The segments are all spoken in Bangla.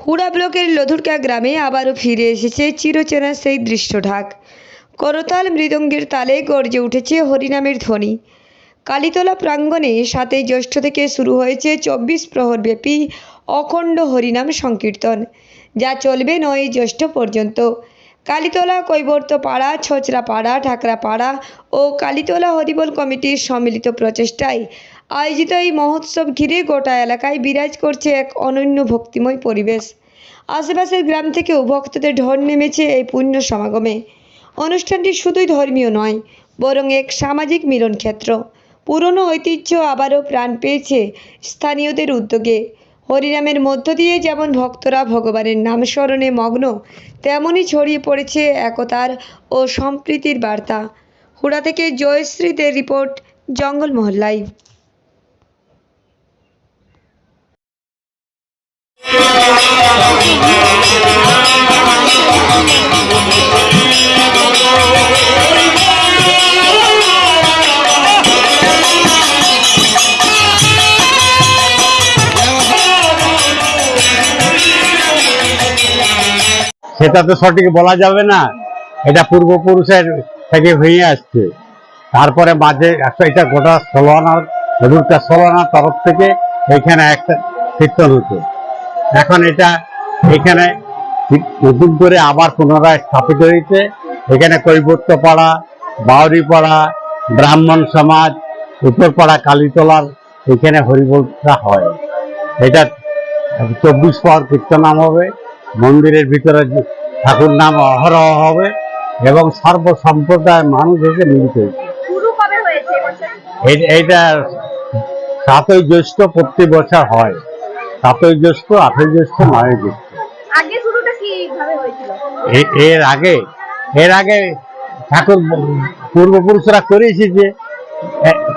হুড়া ব্লকের লধুরকা গ্রামে আবারও ফিরে এসেছে চিরচেনা সেই দৃশ্য ঢাক। করতাল মৃদঙ্গের তালে গর্জে উঠেছে হরিনামের ধ্বনি। কালীতলা প্রাঙ্গণে সাতই জ্যৈষ্ঠ থেকে শুরু হয়েছে চব্বিশ প্রহরব্যাপী অখণ্ড হরিনাম সংকীর্তন, যা চলবে নয় জ্যৈষ্ঠ পর্যন্ত। কালীতলা কৈবর্ত পাড়া ছচরা পাড়া ঠাকরা পাড়া ও কালীতলা হরিবল কমিটির সম্মিলিত প্রচেষ্টায় আয়োজিত এই মহোৎসব ঘিরে গোটা এলাকায় বিরাজ করছে এক অনন্য ভক্তিময় পরিবেশ। আশেপাশের গ্রাম থেকেও ভক্তদের ঢল নেমেছে এই পুণ্য সমাগমে। অনুষ্ঠানটি শুধুই ধর্মীয় নয়, বরং এক সামাজিক মিলন ক্ষেত্র পুরনো ঐতিহ্য আবারও প্রাণ পেয়েছে স্থানীয়দের উদ্যোগে। হরিনামের মধ্য দিয়ে যেমন ভক্তরা ভগবানের নাম স্মরণে মগ্ন, তেমনই ছড়িয়ে পড়েছে একতার ও সম্প্রীতির বার্তা। হুড়া থেকে জয়শ্রীদের রিপোর্ট জঙ্গলমহল লাইভ সেটা তো সঠিক বলা যাবে না। এটা পূর্বপুরুষের থেকে হয়ে আসছে। তারপরে মাঝে এটা গোটা ষোলনার হদুরটা ষোলনার তরফ থেকে এখানে একটা কীর্তন হতো। এখন এটা এখানে নতুন করে আবার পুনরায় স্থাপিত হয়েছে। এখানে কৈবর্ত পাড়া বাউরি পাড়া ব্রাহ্মণ সমাজ, উত্তরপাড়া কালীতলার এখানে হরিবোলটা হয়। এটা চব্বিশ পর কীর্তনাম হবে। মন্দিরের ভিতরে ঠাকুর নাম অহরহ হবে এবং সর্ব সম্প্রদায়ের মানুষ এসে মিলিত হয়েছে। এইটা সাতই জ্যৈষ্ঠ প্রতি বছর হয়। সাতই জ্যৈষ্ঠ আটই জ্যৈষ্ঠ নয় জ্যৈষ্ঠ। এর আগে এর আগে ঠাকুর পূর্বপুরুষরা করে এসেছে এ-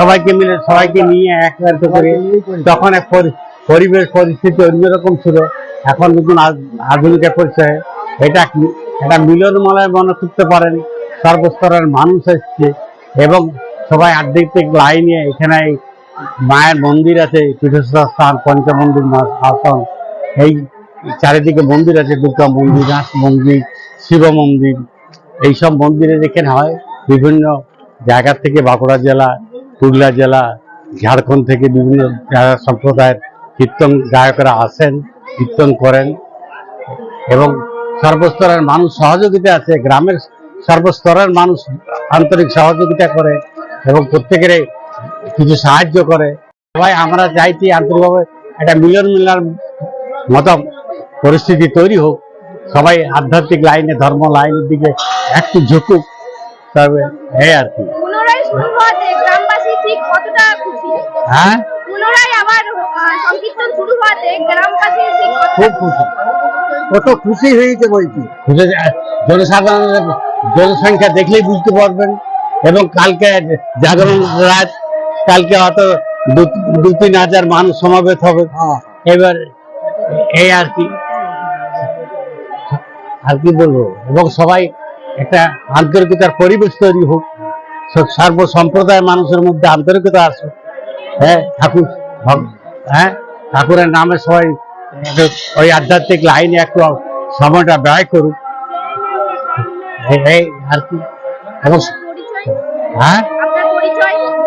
সবাইকে মিলে সবাইকে নিয়ে একসাথে করে। তখন এক পরি- পরিবেশ পরিস্থিতি অন্যরকম ছিল। এখন নতুন আধ- আধুনিকের পরিচয়ে এটা কি- এটা মিলনমলয় মনে করতে পারেন, সর্বস্তরের মানুষ এসছে এবং সবাই আধ্যাত্মিক লাইনে এখানে মায়ের মন্দির আছে, পীঠস্থান পঞ্চমন্দির আসন, এই চারিদিকে মন্দির আছে, দুর্গা মন্দির নাথ মন্দির, শিব মন্দির, এইসব মন্দিরে যেখানে হয়, বিভিন্ন জায়গা থেকে বাঁকুড়া জেলা, পুরুলিয়া জেলা, ঝাড়খণ্ড থেকে বিভিন্ন সম্প্রদায়ের কীর্তন গায়করা আসেন কীর্তন করেন এবং সর্বস্তরের মানুষ সহযোগিতা আছে গ্রামের সর্বস্তরের মানুষ আন্তরিক সহযোগিতা করে এবং প্রত্যেকের কিছু সাহায্য করে। সবাই আমরা চাইছি আন্তরিকভাবে একটা মিলন মিলার মতো পরিস্থিতি তৈরি হোক। সবাই আধ্যাত্মিক লাইনে ধর্ম লাইনের দিকে একটু ঝুঁকুক তবে এই আর কি। পুনরায় শুরু হওয়াতে গ্রামবাসী ঠিক কতটা খুশি? হ্যাঁ? আবার সংকীর্তন শুরু হওয়াতে গ্রামবাসী খুব খুশি। কত খুশি হয়েছে বলছি জনসাধারণের জনসংখ্যা দেখলেই বুঝতে পারবেন। এবং কালকে জাগরণ রাত কালকে হয়ত দু- তিন হাজার মানুষ সমাবেত হবে। এবার এই আর কি। আর কি বলব? এবং সবাই একটা আন্তরিকতার পরিবেশ তৈরি হোক। সব সর্ব সম্প্রদায়ের মানুষের মধ্যে আন্তরিকতা আসে হ্যাঁ ঠাকুর হ্যাঁ? ঠাকুরের নামে সবাই ওই আধ্যাত্মিক লাইনে একটু সময়টা ব্যয় করুক। এই- আর কি? হ্যাঁ?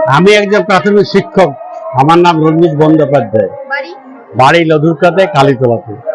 আমি একজন প্রাথমিক শিক্ষক। আমার নাম রঞ্জিত বন্দ্যোপাধ্যায়। বাড়ি? বাড়ি লধুরকাতে কালীতলাতে।